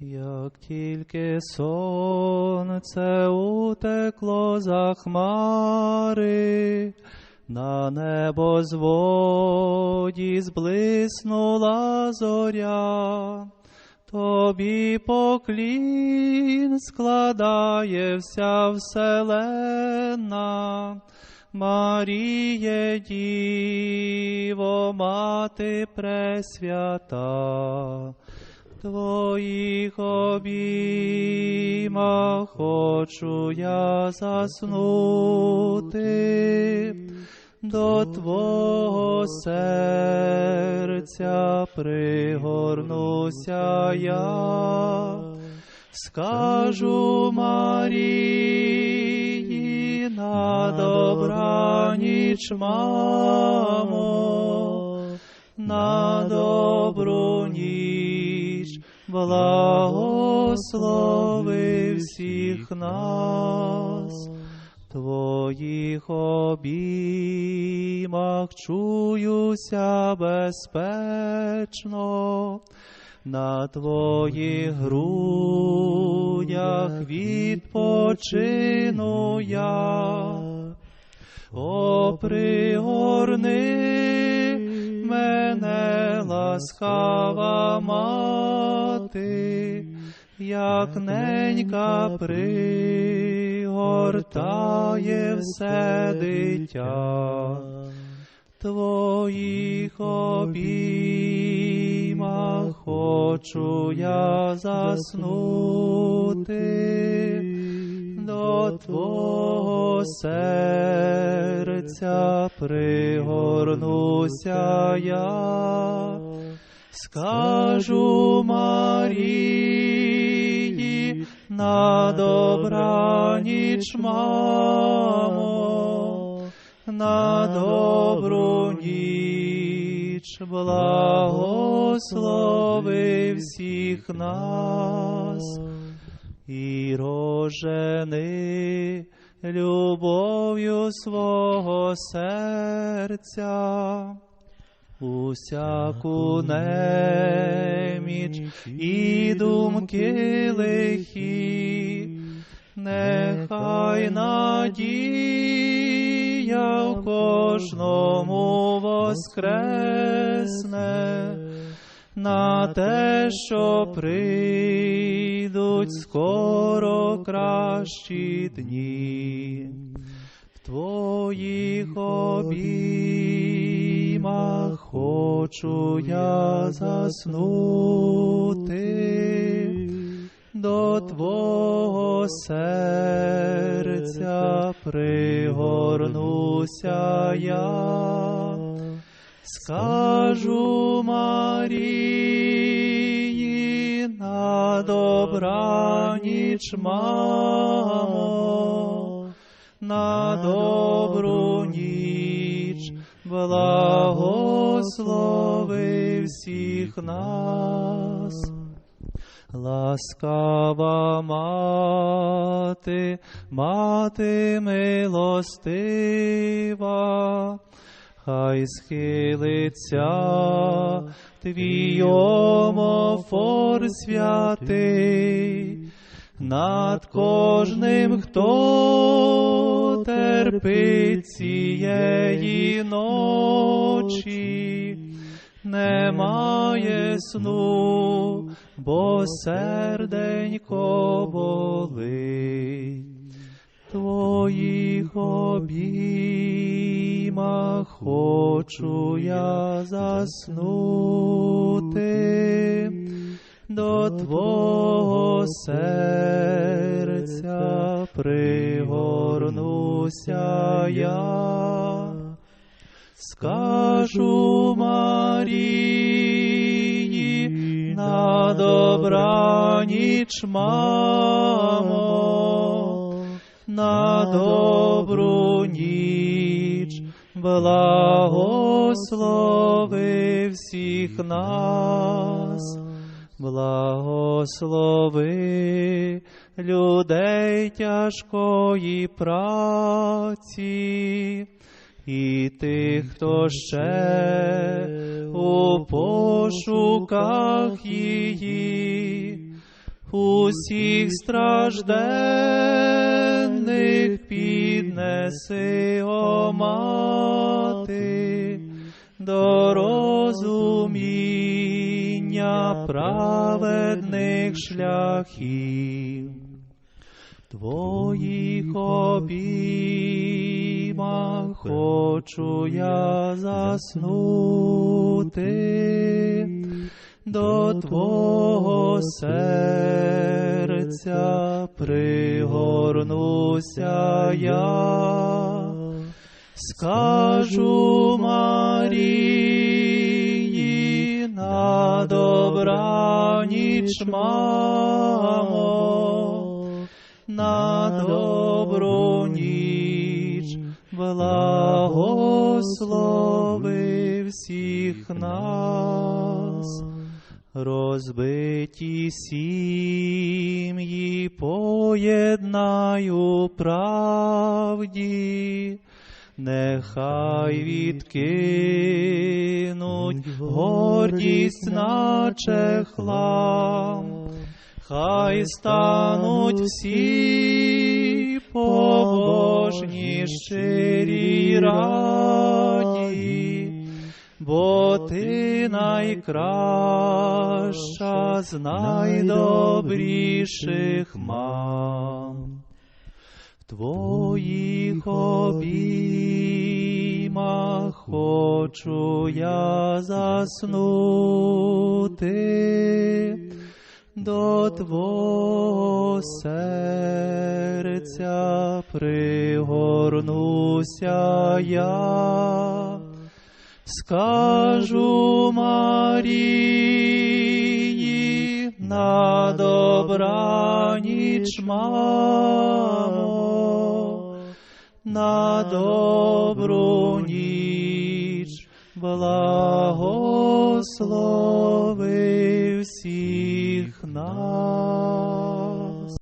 Як тільки сонце утекло за хмари, на небо зводі зблиснула зоря, тобі поклін складає вся вселенна, Маріє Діво, мати пресвята. Твоїх обіймах хочу я заснути, до Твого серця пригорнуся я, скажу Марії на добраніч, мамо, на добру ніч, благослови всіх нас, твоїх обіймах чуюся безпечно, на твоїх грудях відпочину я. О, пригорни ласкава мати, як ненька пригортає все дитя. Твоїх обіймах хочу я заснути, до Твого серця пригорнуся я, скажу Марії на добраніч, мамо, на добру ніч, благослови всіх нас і рожени любов'ю свого серця. Усяку неміч і думки лихі, нехай надія в кожному воскресне, на те, що прийдуть скоро кращі дні. В твоїх обіймах хочу я заснути, до твого серця. Пригорнуся я, скажу Марії на добраніч, мамо, на добру ніч, благослови всіх нас. Ласкава мати, мати милостива, хай схилиться твій омофор святий, над кожним, хто терпить цієї ночі, немає сну, бо серденько болить. Твоїх обіймах хочу я заснути, до Твого серця пригорнуся я, скажу Марії на добраніч, мамо, на добру ніч, благослови всіх нас, благослови людей тяжкої праці. І тих, хто ще у пошуках її, усіх стражденних піднеси, о до розуміння праведних шляхів. Твоїх обіймах хочу я заснути, до Твого серця? Пригорнуся я, скажу Марії на добраніч, мамо, на добру ніч, благослови всіх нас, розбиті сім'ї поєднаю правді. Нехай відкинуть гордість наче хлам, хай стануть всі побожні, щирі раді, бо ти найкраща з найдобріших мам. В твоїх обіймах хочу я заснути, до Твого серця пригорнуся я, скажу Марії на добраніч, мамо, на добру ніч, благослови всіх нас.